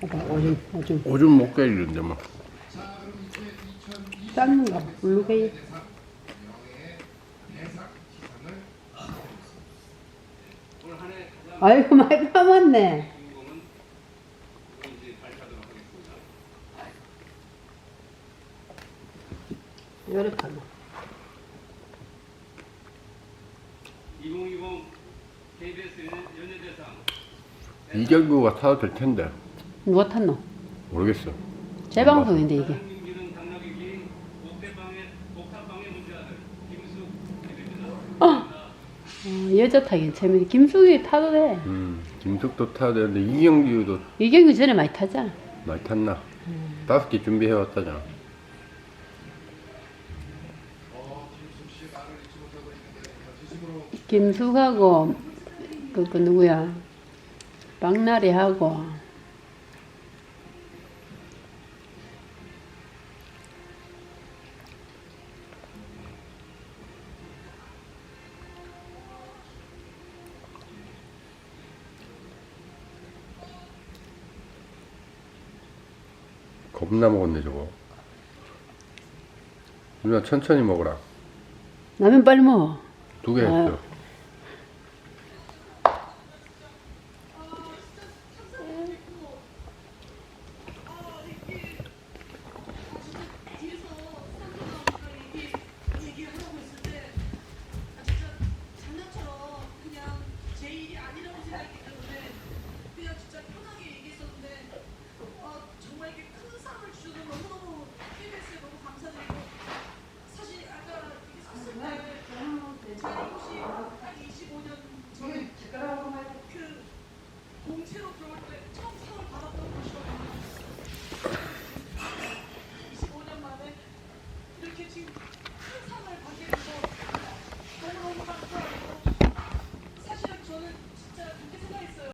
봐봐, 오줌, 오줌. 오줌 못 뭐. 삶는 거, 블루베이. 아이고, 많이 파았네 이렇게 하면. 2020 KBS 연예대상 이경규가 타도 될 텐데 누가 탔노? 모르겠어. 재방송인데, 이게. TV입니다. 어, 여자 타기 재밌네. 김숙이 타도 돼. 음, 김숙도 타도 되는데 이경규도 이경규 전에 많이 타잖아. 많이 탔나? 다섯 개 준비해 왔다잖아. 김숙하고, 그, 그, 누구야. 박나래 하고, 겁나 먹었네 저거. 누나 천천히 먹어라. 라면 빨리 먹어. 두개 아유. 했어. 얘